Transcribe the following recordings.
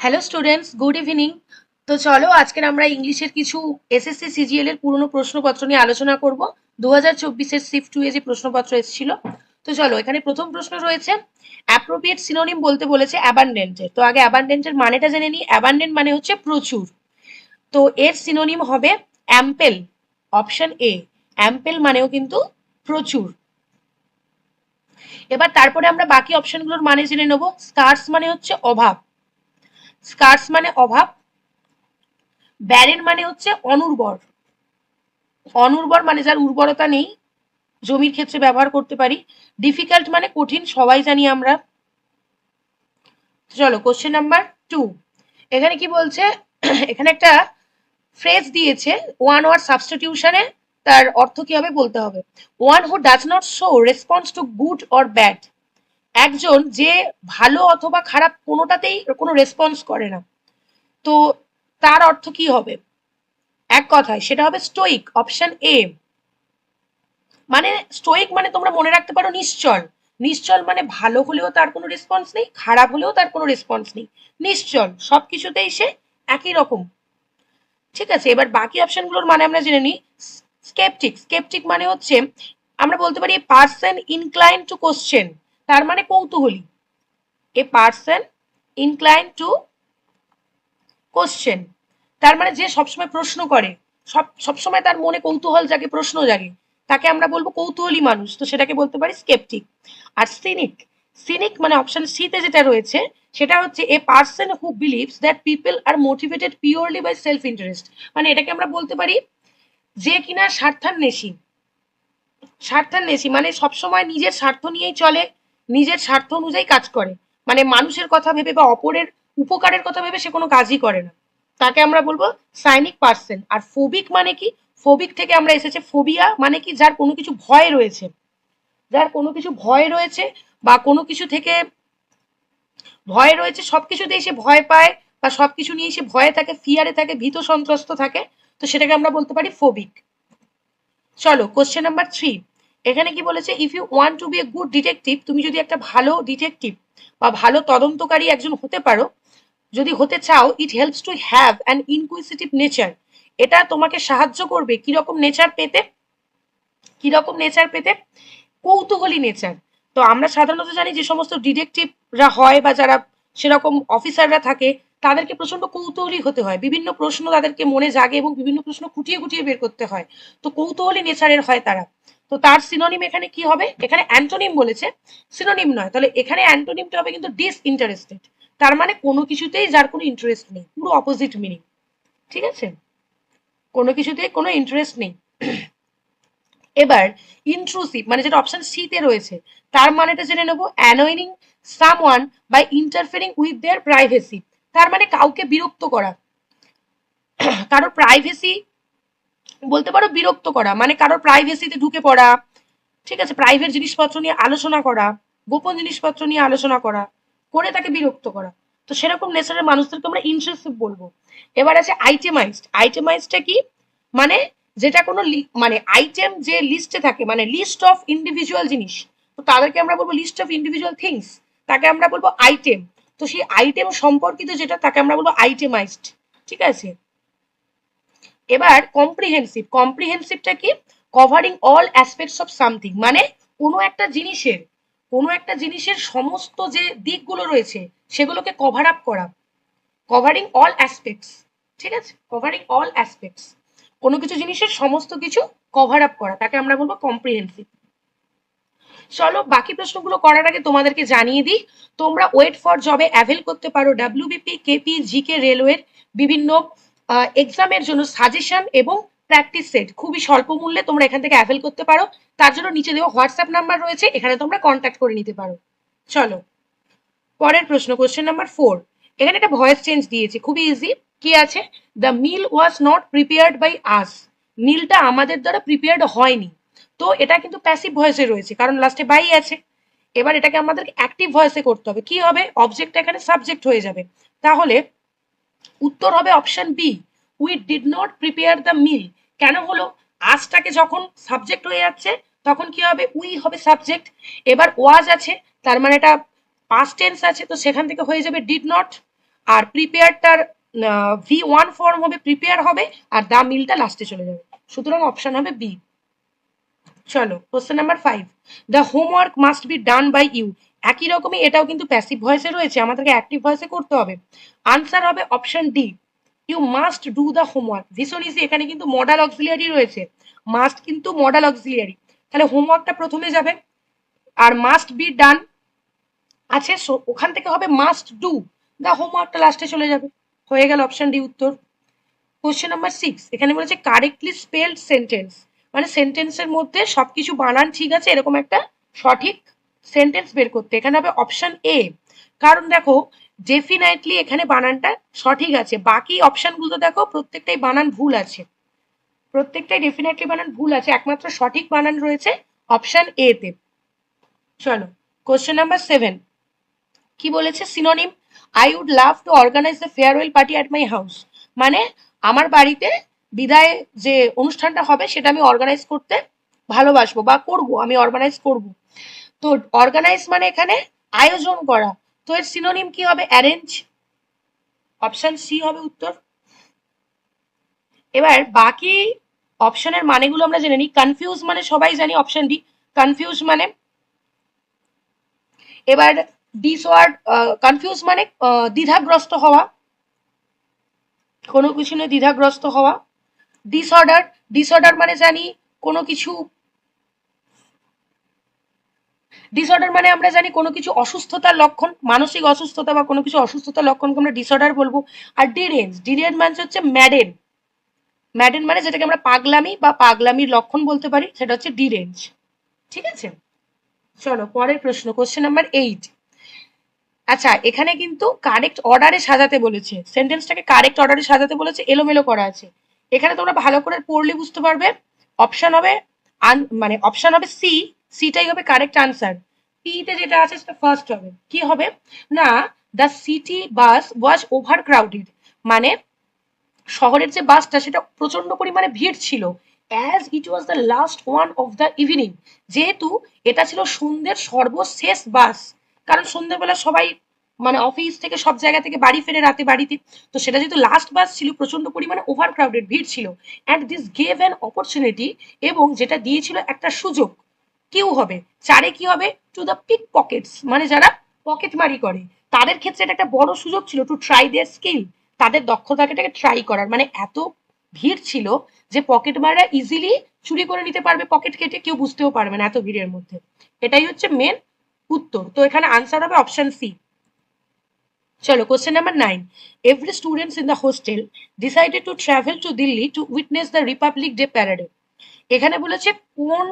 Hello students good evening তো চলো, আজকের আমরা ইংলিশের কিছু এসএসসি সিজিএল এর পুরনো প্রশ্নপত্র নিয়ে আলোচনা করব। দু হাজার চব্বিশের শিফট টু এ যে প্রশ্নপত্র এসেছিল। তো চলো, এখানে প্রথম প্রশ্ন রয়েছে অ্যাপ্রোপ্রিয়েট সিনোনিম বলতে বলেছে অ্যাবান্ডেন্টের তো আগে অ্যাবান্ডেন্টের মানেটা জেনে নিই। অ্যাবান্ডেন্ট মানে হচ্ছে প্রচুর। তো এর সিনোনিম হবে অ্যাম্পেল অপশন এ অ্যাম্পেল মানেও কিন্তু প্রচুর। এবার তারপরে আমরা বাকি অপশনগুলোর মানে জেনে নেব। স্কার্স মানে হচ্ছে অভাব। স্কার্স মানে অভাব, ব্যারেন মানে হচ্ছে অনুর্বর। অনুর্বর মানে যার উর্বরতা নেই, জমির ক্ষেত্রে ব্যবহার করতে পারি। ডিফিকাল্ট মানে কঠিন, সবাই জানি আমরা। চলো কোশ্চেন নাম্বার টু এখানে কি বলছে? এখানে একটা ফ্রেজ দিয়েছে ওয়ান ওয়ার সাবস্টিটিউশনে তার অর্থ কি হবে বলতে হবে। One who does not show response to good or bad একজন যে ভালো অথবা খারাপ কোনোটাতেই কোনো রেসপন্স করে না। তো তার অর্থ কি হবে? এক কথায়, সেটা হবে স্টোইক অপশন এ মানে স্টোইক মানে তোমরা মনে রাখতে পারো নিশ্চল। নিশ্চল মানে ভালো হলেও তার কোনো রেসপন্স নেই, খারাপ হলেও তার কোনো রেসপন্স নেই। নিশ্চল সব কিছুতেই সে একই রকম। ঠিক আছে, এবার বাকি অপশনগুলোর মানে আমরা জেনে নিই। স্কেপটিক স্কেপটিক মানে হচ্ছে, আমরা বলতে পারি পার্সন ইনক্লাইন টু কোশ্চেন তার মানে কৌতূহলী। A person incline to question তার মানে যে সবসময় প্রশ্ন করে, সব, সবসময় তার মনে কৌতূহল জাগে, প্রশ্ন জাগে। তাকে আমরা বলব কৌতূহলী মানুষ, তো সেটাকে বলতে পারি স্কেপটিক আর সিনিক সিনিক মানে অপশন সিতে যেটা রয়েছে, সেটা হচ্ছে a person who believes that people are motivated purely by self interest মানে এটাকে আমরা বলতে পারি যে কিনা স্বার্থান্বেষী। স্বার্থান্বেষী মানে সবসময় নিজের স্বার্থ নিয়েই চলে নিজের স্বার্থ অনুযায়ী কাজ করে। মানে মানুষের কথা ভেবে বা অপরের উপকারের কথা ভেবে সে কোনো কাজই করে না। তাকে আমরা বলব সাইনিক পার্সন। আর ফোবিক মানে কি? ফোবিক থেকে আমরা এসেছে। ফোবিয়া মানে কি? যার কোনো কিছু ভয় রয়েছে। যার কোনো কিছু ভয় রয়েছে বা কোনো কিছু থেকে ভয় রয়েছে সব কিছুতেই সে ভয় পায় বা সব কিছু নিয়ে সে ভয়ে থাকে, ফিয়ারে থাকে, ভীত সন্ত্রস্ত থাকে, তো সেটাকে আমরা বলতে পারি ফোবিক। চলো কোশ্চেন নাম্বার থ্রি এখানে কি বলেছে if you want to be a good detective তুমি যদি একটা ভালো ডিটেকটিভ বা ভালো তদন্তকারী একজন হতে পারো, যদি হতে চাও it helps to have an inquisitive nature এটা তোমাকে সাহায্য করবে কীরকম নেচার পেতে? কীরকম নেচার পেতে? কৌতূহলী নেচার তো আমরা সাধারণত জানি যে সমস্ত ডিটেকটিভরা হয় বা যারা সেরকম অফিসাররা থাকে, তাদেরকে প্রচণ্ড কৌতূহলী হতে হয়। বিভিন্ন প্রশ্ন তাদেরকে মনে জাগে এবং বিভিন্ন প্রশ্ন খুঁটিয়ে খুঁটিয়ে বের করতে হয়। তো কৌতূহলী নেচারের হয় তারা। তো তার সিনোনিম এখানে কি হবে? এখানে অ্যান্টোনিম বলেছে। সিনোনিম নয়। তাহলে এখানে অ্যান্টোনিমটা হবে কিন্তু ডিসইন্টারেস্টেড তার মানে কোনো কিছুতেই যার কোনো ইন্টারেস্ট নেই। পুরো অপোজিট মিনিং ঠিক আছে? কোনো কিছুতেই কোনো ইন্টারেস্ট নেই। এবার ইন্ট্রুসিভ মানে যেটা অপশন সিতে রয়েছে, তার মানেটা জেনে নেব। Annoying someone by interfering with their privacy তার মানে কাউকে বিরক্ত করা। কারোর প্রাইভেসি বলতে পারো বিরক্ত করা মানে কারোর প্রাইভেসিতে ঢুকে পড়া, ঠিক আছে? প্রাইভেট জিনিসপত্র নিয়ে আলোচনা করা, গোপন জিনিসপত্র নিয়ে আলোচনা করা, করে তাকে বিরক্ত করা। তো সেরকম নেচারের মানুষদেরকে আমরা ইন্টারেস্টিভ বলব। এবার আছে আইটেমাইজড আইটেমাইজডটা কি? মানে যেটা কোনো মানে আইটেম যে লিস্টে থাকে মানে লিস্ট অফ ইন্ডিভিজুয়াল জিনিস, তো তাদেরকে আমরা বলব লিস্ট অফ ইন্ডিভিজুয়াল থিংস তাকে আমরা বলব আইটেম তো সেই আইটেম সম্পর্কিত যেটা, তাকে আমরা বলব আইটেমাইজড ঠিক আছে? এবার কম্প্রিহেন্সিভ কম্প্রিহেন্সিভটা কি? Covering all aspects of something মানে কোনো একটা জিনিসের, কোনো একটা জিনিসের সমস্ত যে দিকগুলো রয়েছে, সেগুলোকে কভার আপ করা। কভারিং অল অ্যাসপেক্টস ঠিক আছে? কভারিং অল অ্যাসপেক্টস কোনো কিছু জিনিসের সমস্ত কিছু কভার আপ করা, তাকে আমরা বলব কম্প্রিহেন্সিভ চলো বাকি প্রশ্নগুলো করার আগে তোমাদেরকে জানিয়ে দিই, তোমরা ওয়েট ফর জবে অ্যাভেল করতে পারো ডাব্লিউবিপি কেপি জিকে রেলওয়ের বিভিন্ন এক্সামের জন্য সাজেশন এবং প্র্যাকটিস সেট খুবই স্বল্প মূল্যে তোমরা এখান থেকে অ্যাভেল করতে পারো। তার জন্য নিচে দেওয়া হোয়াটসঅ্যাপ নাম্বার রয়েছে, এখানে তোমরা কন্ট্যাক্ট করে নিতে পারো। চলো, পরের প্রশ্ন কোশ্চেন নাম্বার ফোর এখানে একটা ভয়েস চেঞ্জ দিয়েছে, খুবই ইজি কি আছে? The meal was not prepared by us মিলটা আমাদের দ্বারা প্রিপেয়ার্ড হয়নি। তো এটা কিন্তু প্যাসিভ ভয়েসে রয়েছে, কারণ লাস্টে বাই আছে। এবার এটাকে আমাদের অ্যাক্টিভ ভয়েসে করতে হবে। কি হবে? অবজেক্ট এখানে সাবজেক্ট হয়ে যাবে। তাহলে উত্তর হবে option B we did not prepare the meal কেন হলো? আজটাকে যখন সাবজেক্ট হয়ে যাচ্ছে, তখন কি হবে? উই হবে সাবজেক্ট এবার ওয়াজ আছে, তার মানে এটা পাস্ট টেন্স আছে, তো সেখান থেকে হয়ে যাবে ডিড নট আর প্রিপেয়ারটার ভি ওয়ান ফর্ম হবে প্রিপেয়ার হবে, আর দা মিলটা লাস্টে চলে যাবে। সুতরাং অপশন হবে বি চলো question number five the homework must be done by you একই রকমই এটাও কিন্তু প্যাসিভ ভয়েসে রয়েছে, আমাদেরকে অ্যাক্টিভ ভয়েসে করতে হবে। আনসার হবে option D you must do the homework ভীষণ ইজি এখানে কিন্তু মডাল অক্সিলিয়ারি রয়েছে। মাস্ট কিন্তু মডাল অক্সিলিয়ারি তাহলে হোমওয়ার্কটা প্রথমে যাবে, আর মাস্ট বি ডান আছে ওখান থেকে হবে মাস্ট ডু দ্য হোমওয়ার্কটা লাস্টে চলে যাবে। হয়ে গেল অপশন ডি উত্তর। কোশ্চেন নাম্বার সিক্স এখানে বলেছে কারেক্টলি স্পেলড সেন্টেন্স মানে সেন্টেন্সের মধ্যে সবকিছু বানান ঠিক আছে, এরকম একটা সঠিক সেন্টেন্স বের করতে। এখানে হবে অপশন এ কারণ দেখো ডেফিনেটলি এখানে বানানটা সঠিক আছে। বাকি অপশনগুলো দেখো, প্রত্যেকটাই বানান ভুল আছে। প্রত্যেকটাই ডেফিনেটলি বানান ভুল আছে। একমাত্র সঠিক বানান রয়েছে অপশন এ তে। চলো কোশ্চেন নাম্বার সেভেন কি বলেছে? Synonym I would love to organise the farewell party at my house মানে আমার বাড়িতে বিদায় যে অনুষ্ঠানটা হবে, সেটা আমি অর্গানাইজ করতে ভালোবাসবো বা করব, আমি অর্গানাইজ করব। তো অর্গানাইজ মানে এখানে আয়োজন করা। তো এর সিনোনিম কি হবে? অ্যারেঞ্জ অপশন সি হবে উত্তর। এবার বাকি অপশনের মানেগুলো আমরা জেনে নিই। কনফিউজ মানে সবাই জানি অপশন ডি কনফিউজ মানে? এবার ডিসওয়ার্ড কনফিউজ মানে দ্বিধাগ্রস্ত হওয়া। কোনো কিছু নিয়ে দ্বিধাগ্রস্ত হওয়া। ডিসঅর্ডার ডিসঅর্ডার মানে জানি কোনো কিছু ডিসঅর্ডার মানে আমরা জানি কোনো কিছু অসুস্থতার লক্ষণ, মানসিক অসুস্থতা বা কোনো কিছু অসুস্থতার লক্ষণকে আমরা ডিসঅর্ডার বলব। আর ডিরেঞ্জ ডিরেঞ্জ মানে হচ্ছে ম্যাডেন ম্যাডেন মানে যেটাকে আমরা পাগলামি বা পাগলামির লক্ষণ বলতে পারি, সেটা হচ্ছে ডিরেঞ্জ ঠিক আছে? চলো, পরের প্রশ্ন কোশ্চেন নাম্বার এইট আচ্ছা এখানে কিন্তু কারেক্ট অর্ডারে সাজাতে বলেছে। সেন্টেন্সটাকে কারেক্ট অর্ডারে সাজাতে বলেছে, এলোমেলো করা আছে। এখানে তোমরা ভালো করে পড়লে বুঝতে পারবে। অপশন হবে আন- মানে অপশন হবে সি সিটাই হবে কারেক্ট আনসার পিতে যেটা আছে সেটা ফার্স্ট হবে। কি হবে? না the city bus was overcrowded মানে শহরের যে বাসটা সেটা প্রচণ্ড পরিমাণে ভিড় ছিল। As it was the last one of the evening যেহেতু এটা ছিল সন্ধ্যের সর্বশেষ বাস কারণ সন্ধ্যেবেলা সবাই মানে অফিস থেকে সব জায়গা থেকে বাড়ি ফেরে রাতে বাড়িতে। তো সেটা যেহেতু লাস্ট বাস ছিল প্রচণ্ড পরিমাণে ওভার ক্রাউডেড ভিড় ছিল। And this gave an opportunity এবং যেটা দিয়েছিল একটা সুযোগ। কেউ হবে। চারে কি হবে? টু দ্য পিক পকেটস মানে যারা পকেট মারি করে। তাদের ক্ষেত্রে এটা একটা বড় সুযোগ ছিল টু ট্রাই দেয়ার স্কিল তাদের দক্ষতাকে এটাকে ট্রাই করার। মানে এত ভিড় ছিল যে পকেট মারা ইজিলি চুরি করে নিতে পারবে পকেট কেটে, কেউ বুঝতেও পারবে না এত ভিড়ের মধ্যে। এটাই হচ্ছে মেন উত্তর। তো এখানে আনসার হবে অপশন সি চলো question number nine every students in the hostel decided to travel to Delhi to witness the republic day প্যারেডে এখানে বলেছে, কোন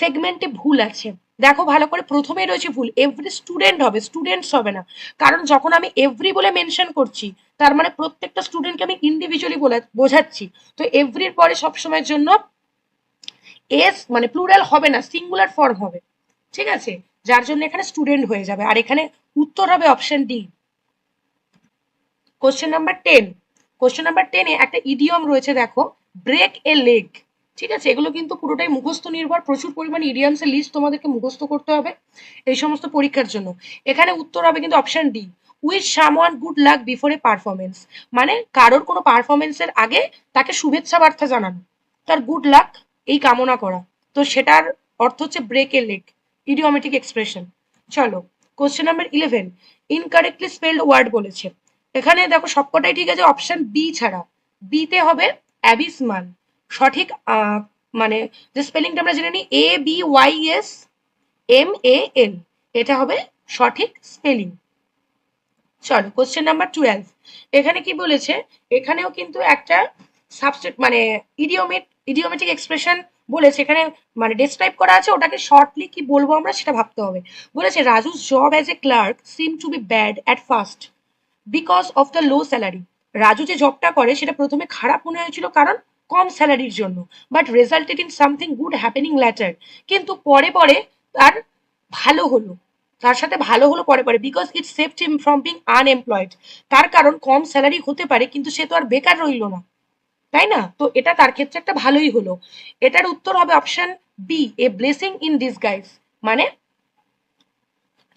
সেগমেন্টে ভুল আছে। দেখো ভালো করে, প্রথমেই রয়েছে ভুল। এভরি স্টুডেন্ট হবে স্টুডেন্টস হবে না। কারণ যখন আমি এভরি বলে মেনশন করছি, তার মানে প্রত্যেকটা স্টুডেন্টকে আমি ইন্ডিভিজুয়ালি বোঝাচ্ছি। তো এভরির পরে সবসময়ের জন্য এস মানে প্লুরাল হবে না সিঙ্গুলার ফর্ম হবে। ঠিক আছে? যার জন্য এখানে স্টুডেন্ট হয়ে যাবে। আর এখানে উত্তর হবে option D question number ten question number টেনে একটা ইডিয়ম রয়েছে, দেখো। ব্রেক এ লেগ ঠিক আছে? এগুলো কিন্তু পুরোটাই মুখস্থ নির্ভর। প্রচুর পরিমাণে ইডিয়ামসের লিস্ট তোমাদেরকে মুখস্থ করতে হবে এই সমস্ত পরীক্ষার জন্য। এখানে উত্তর হবে কিন্তু option D with someone good luck before a performance মানে কারোর কোনো পারফরমেন্সের আগে তাকে শুভেচ্ছা বার্তা জানানো। তার গুড লাক এই কামনা করা। তো সেটার অর্থ হচ্ছে break a leg idiomatic expression চলো question number eleven incorrectly spelled word বলেছে। এখানে দেখো সবকটাই ঠিক আছে অপশন বি ছাড়া। বিতে হবে অ্যাবিসমান সঠিক মানে যে স্পেলিংটা আমরা জেনে নিই A B Y S M A N এটা হবে সঠিক স্পেলিং। চলো কোশ্চেন নাম্বার টুয়েলভ এখানে কি বলেছে? এখানেও কিন্তু একটা সাবস্টেট মানে ইডিওমেট ইডিওমেটিক এক্সপ্রেশন বলেছে। এখানে মানে ডেসক্রাইব করা আছে, ওটাকে শর্টলি কি বলব আমরা সেটা ভাবতে হবে। বলেছে, Raju's job as a clerk seem to be bad at first because of the low salary Raju যে জবটা করে, সেটা প্রথমে খারাপ মনে হয়েছিল। কারণ কম স্যালারির জন্য। But resulted in something good happening later কিন্তু পরে পরে তার ভালো হলো। তার সাথে ভালো হলো পরে পরে। Because it saved him from being unemployed তার কারণ কম স্যালারি হতে পারে, কিন্তু সে তো আর বেকার রইল না। তাই না? তো এটা তার ক্ষেত্রে একটা ভালোই হলো। এটার উত্তর হবে option B a blessing in this disguise মানে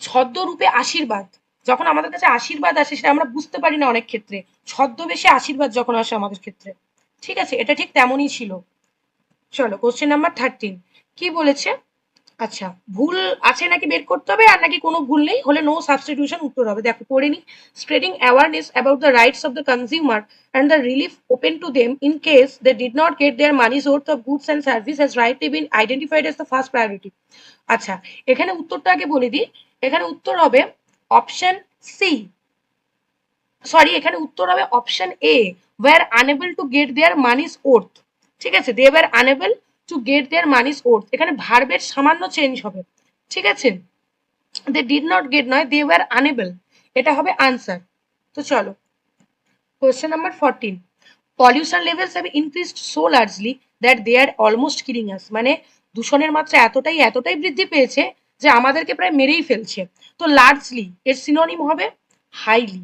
ছদ্মরূপে আশীর্বাদ। যখন আমাদের কাছে আশীর্বাদ আসে, সেটা আমরা বুঝতে পারি না অনেক ক্ষেত্রে। ছদ্মবেশে আশীর্বাদ যখন আসে আমাদের ক্ষেত্রে। ঠিক আছে, এটা ঠিক তেমনই ছিল। চলো কোশ্চেন নাম্বার থার্টিন কি বলেছে? আচ্ছা ভুল আছে নাকি বের করতে হবে আর নাকি কোনো ভুল নেই? হলে নো সাবস্টিটিউশন উত্তর হবে। দেখো, পড়ে নি। Spreading awareness about the rights of the consumer and the relief open to them in case they did not get their money worth of goods and service has rightly been identified as the first priority আচ্ছা এখানে উত্তরটা আগে বলে দিই। এখানে উত্তর হবে option C sorry এখানে উত্তর হবে option A were unable to get their money's worth ঠিক আছে? They were unable to get their money's worth এখানে ভার্বের সামান্য চেঞ্জ হবে। ঠিক আছে? দে ডিড নট গেট নয় দে ওয়ার আনএবল এটা হবে আনসার তো চলো। Question number fourteen pollution levels have increased so largely that they are almost killing us মানে দূষণের মাত্রা এতটাই এতটাই বৃদ্ধি পেয়েছে যে আমাদেরকে প্রায় মেরেই ফেলছে। তো লার্জলি এর সিনোনিম হবে হাইলি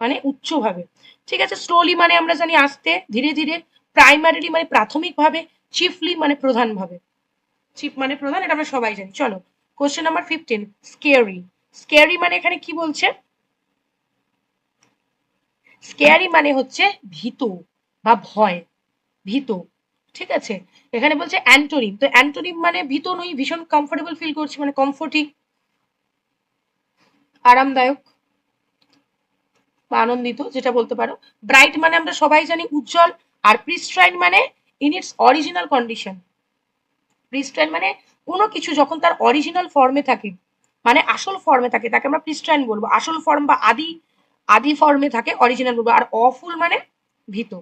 মানে উচ্চভাবে। ঠিক আছে? স্লোলি মানে আমরা জানি আস্তে, ধীরে ধীরে প্রাইমারিলি মানে প্রাথমিকভাবে চিফলি মানে প্রধানভাবে। চিফ মানে প্রধান, এটা আমরা সবাই জানি। চলো question number fifteen scary scary মানে এখানে কি বলছে? স্কেয়ারি মানে হচ্ছে ভীত বা ভয়, ভীত। ঠিক আছে? এখানে বলছে অ্যান্টোনিম। তো অ্যান্টোনিম মানে ভীত নই, ভীষণ কমফোর্টেবল ফিল করছি মানে কমফোর্টিং আরামদায়ক। বা আনন্দিত, যেটা বলতে পারো। ব্রাইট মানে আমরা সবাই জানি উজ্জ্বল, আর প্রিস্ট্রাইন মানে in its original condition pristine মানে কোনো কিছু যখন তার অরিজিনাল ফর্মে থাকে মানে আসল ফর্মে থাকে, তাকে আমরা প্রিস্ট্রাইন বলব। আসল ফর্ম বা আদি আদি ফর্মে থাকে অরিজিনাল বলব। আর অফুল মানে ভীত।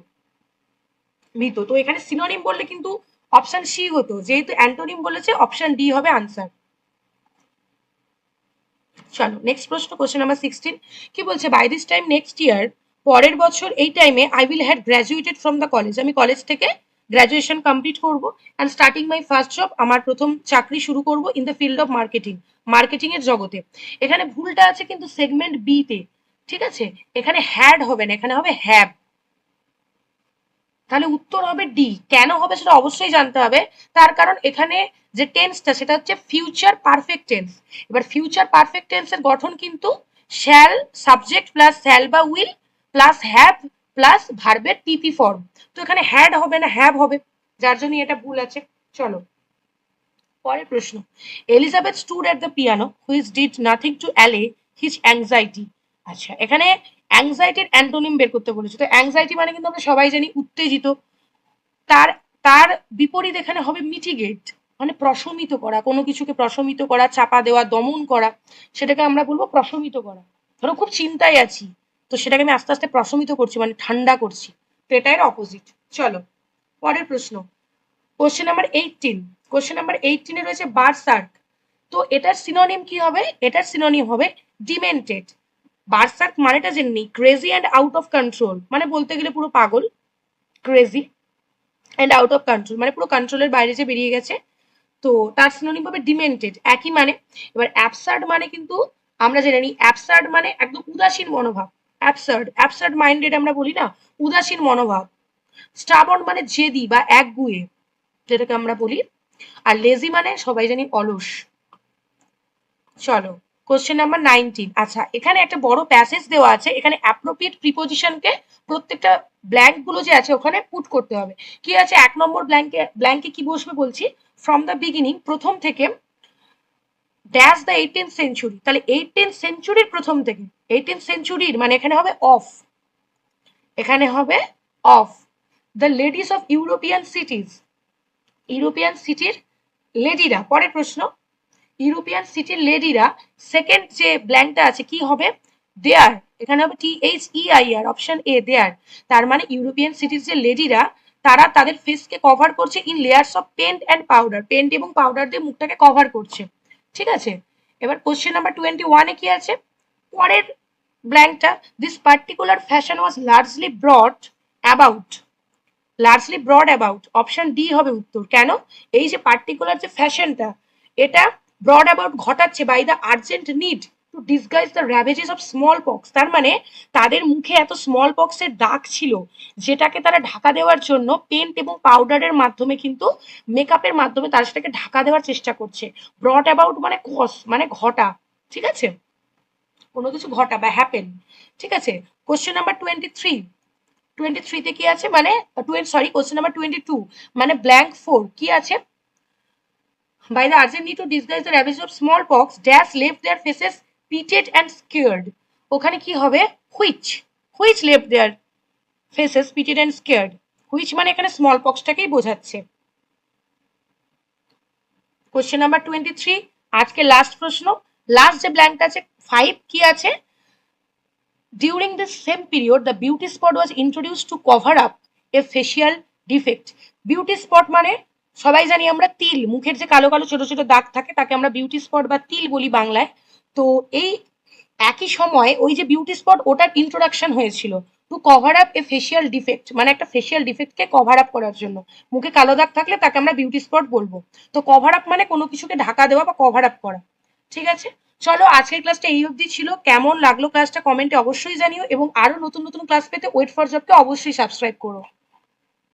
ভীত। তো এখানে সিনোনিম বললে কিন্তু অপশন সি হতো। যেহেতু অ্যান্টোনিম বলেছে অপশন ডি হবে আনসার চলো নেক্সট প্রশ্ন কোশ্চেন নাম্বার সিক্সটিন কি বলছে by this time next year পরের বছর এই টাইমে I will had graduated from the college আমি কলেজ থেকে গ্র্যাজুয়েশন কমপ্লিট করব and starting my first job আমার প্রথম চাকরি শুরু করব in the field of marketing marketing এর জগতে। এখানে ভুলটা আছে কিন্তু সেগমেন্ট বি তে, ঠিক আছে? এখানে হ্যাড হবে না, এখানে হবে হ্যাভ তাহলে উত্তর হবে ডি কেন হবে সেটা অবশ্যই জানতে হবে। তার কারণ এখানে যে টেন্সটা সেটা হচ্ছে ফিউচার পারফেক্ট টেন্স এবার ফিউচার পারফেক্ট টেন্সের গঠন কিন্তু শ্যাল সাবজেক্ট প্লাস শ্যাল বা উইল প্লাস হ্যাভ প্লাস ভার্বের টিপি ফর্ম তো এখানে হ্যাড হবে না হ্যাভ হবে, যার জন্য এটা ভুল আছে। চলো, পরের প্রশ্ন। Elizabeth stood at the piano which did nothing to allay his anxiety আচ্ছা এখানে অ্যাংজাইটির অ্যান্টোনিম বের করতে বলেছে। তো অ্যাংজাইটি মানে কিন্তু আমরা সবাই জানি উত্তেজিত। তার তার বিপরীত এখানে হবে মিটিগেট মানে প্রশমিত করা, কোনো কিছুকে প্রশমিত করা, চাপা দেওয়া, দমন করা, সেটাকে আমরা বলব প্রশমিত করা। ধরো খুব চিন্তায় আছি, তো সেটাকে আমি আস্তে আস্তে প্রশমিত করছি মানে ঠান্ডা করছি। তো এটা এর অপোজিট চলো, পরের প্রশ্ন। Question number eighteen question number এইটিনে রয়েছে বার্সার্ক তো এটার সিনোনিম কি হবে? এটার সিনোনিম হবে ডিমেন্টেড বার্সার্ক মানেটা জেনে crazy and out of control মানে বলতে গেলে পুরো পাগল crazy and out of control মানে পুরো কন্ট্রোলের বাইরে যে বেরিয়ে গেছে, তো তার সিনোনিম ডিমেন্টেড একই মানে। এবার অ্যাবসার্ড মানে কিন্তু আমরা জেনে নিই অ্যাবসার্ড মানে একদম উদাসীন মনোভাব অ্যাবসার্ড অ্যাবসার্ড মাইন্ডেড আমরা বলি না, উদাসীন মনোভাব। স্টাবন মানে জেদি বা একগুয়ে, যেটাকে আমরা বলি, আর লেজি মানে সবাই জানি অলস। চলো। কোশ্চেন নাম্বার নাইনটিন আচ্ছা এখানে একটা বড় প্যাসেজ দেওয়া আছে। এখানে অ্যাপ্রোপ্রিয়েট প্রিপোজিশনকে প্রত্যেকটা ব্ল্যাঙ্কগুলো যে আছে ওখানে পুট করতে হবে। কি আছে? এক নম্বর ব্ল্যাঙ্কে ব্ল্যাঙ্কে কি বসবে বলছি? ফ্রম দ্য বিগিনিং প্রথম থেকে ড্যাশ দ্য এইটিন সেঞ্চুরি তাহলে এইটিন সেঞ্চুরির প্রথম থেকে এইটিন সেঞ্চুরির মানে এখানে হবে অফ এখানে হবে of the ladies of European cities European সিটির লেডিরা পরের প্রশ্ন ইউরোপিয়ান সিটির লেডিরা সেকেন্ড যে ব্ল্যাঙ্কটা আছে, কি হবে? দেয়ার এখানে হবে T H E I R option A their তার মানে ইউরোপিয়ান সিটির যে লেডিরা তারা তাদের ফেসকে কভার করছে in layers of paint and powder paint এবং পাউডার দিয়ে মুখটাকে কভার করছে। ঠিক আছে? এবার কোশ্চেন নাম্বার টোয়েন্টি ওয়ানে কি আছে? পরের ব্ল্যাঙ্কটা this particular fashion was largely brought about largely brought about option D হবে উত্তর। কেন? এই যে পার্টিকুলার যে ফ্যাশনটা এটা ব্রড অ্যাবাউট ঘটাচ্ছে by the urgent need to disguise the ravages of smallpox তার মানে তাদের মুখে এত স্মল পক্সের দাগ ছিল, যেটাকে তারা ঢাকা দেওয়ার জন্য পেন্ট এবং পাউডারের মাধ্যমে কিন্তু মেকআপের মাধ্যমে তারা সেটাকে ঢাকা দেওয়ার চেষ্টা করছে। ব্রড অ্যাবাউট মানে কস মানে ঘটা, ঠিক আছে? কোনো কিছু ঘটা বা হ্যাপেন ঠিক আছে? Question number twenty three twenty থ্রিতে কি আছে? মানে sorry question number twenty two মানে ব্ল্যাঙ্ক ফোর কি আছে? By the urgent need to disguise the ravage of smallpox dash left their faces pitted and scared ওখানে কি হবে which which left their faces pitted and scared which মানে এখানে small পক্সটাকেই বোঝাচ্ছে কোশ্চেন নাম্বার টোয়েন্টি থ্রি আজকে last প্রশ্ন last যে ব্ল্যাঙ্ক আছে ফাইভ কি আছে during this same period the beauty spot was introduce to cover up a facial defect beauty spot মানে সবাই জানি আমরা তিল, মুখের যে কালো কালো ছোট ছোট দাগ থাকে তাকে আমরা বিউটি স্পট বা তিল বলি বাংলায়। তো এই একই সময় ওই যে বিউটি স্পট ওটার ইন্ট্রোডাকশন হয়েছিল to cover up a facial defect মানে একটা ফেসিয়াল ডিফেক্টকে কভার আপ করার জন্য। মুখে কালো দাগ থাকলে তাকে আমরা বিউটি স্পট বলব। তো কভার আপ মানে কোনো কিছুকে ঢাকা দেওয়া বা কভার আপ করা। ঠিক আছে? চলো আজকের ক্লাসটা এই অবধি ছিল। কেমন লাগল ক্লাসটা কমেন্টে অবশ্যই জানিও এবং আরও নতুন নতুন ক্লাস পেতে ওয়েট ফর জবকে অবশ্যই সাবস্ক্রাইব করো।